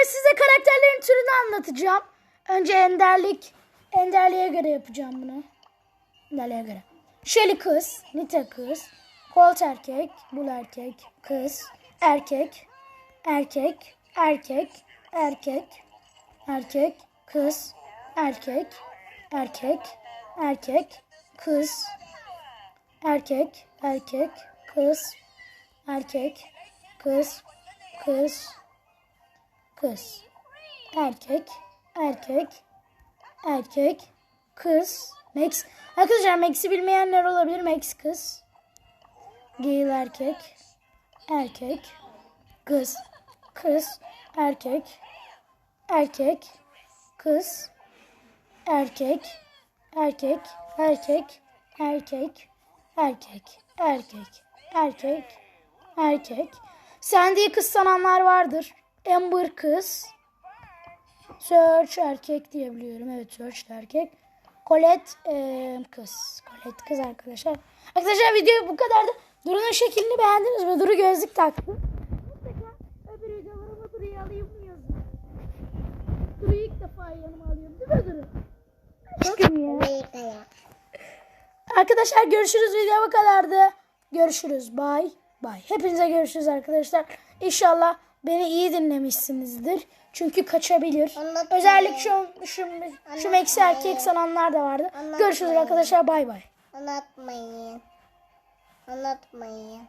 Evet size karakterlerin türünü anlatacağım. Önce enderlik. Enderliğe göre yapacağım bunu. Enderliğe göre. Shelly kız. Nita kız. Colt erkek. Bull erkek. Kız. Erkek. Erkek. Erkek. Erkek. Erkek. Kız. Erkek. Erkek. Erkek. Kız. Erkek. Erkek. Kız. Erkek. Kız. Kız. Kız. Erkek. Erkek. Erkek. Kız. Max. Arkadaşlar Max'i bilmeyenler olabilir. Max kız. Gale erkek. Erkek. Kız. Kız. Erkek. Erkek. Kız. Erkek. Erkek. Erkek. Erkek. Erkek. Erkek. Erkek. Erkek. Sandy'yi kız sananlar vardır. Amber kız. Search erkek diyebiliyorum. Evet Search erkek. Colette eee, kız. Colette kız arkadaşlar. Arkadaşlar video bu kadardı. Duru'nun şeklini beğendiniz mi? Duru gözlük taktı. Mutlaka öbür videolarıma Duru'yu alayım mı yazın. Duru'yu ilk defa yanıma alıyorum. Değil mi Duru? Aşkım ya. Arkadaşlar görüşürüz video bu kadardı. Görüşürüz. Bye. Bye. Hepinize görüşürüz arkadaşlar. İnşallah beni iyi dinlemişsinizdir. Çünkü kaçabilir. Anlatmayın. Özellikle şu şu, şu Max'i erkek sananlar da vardı. Görüşürüz arkadaşlar. Bay bay. Anlatmayın. Anlatmayın.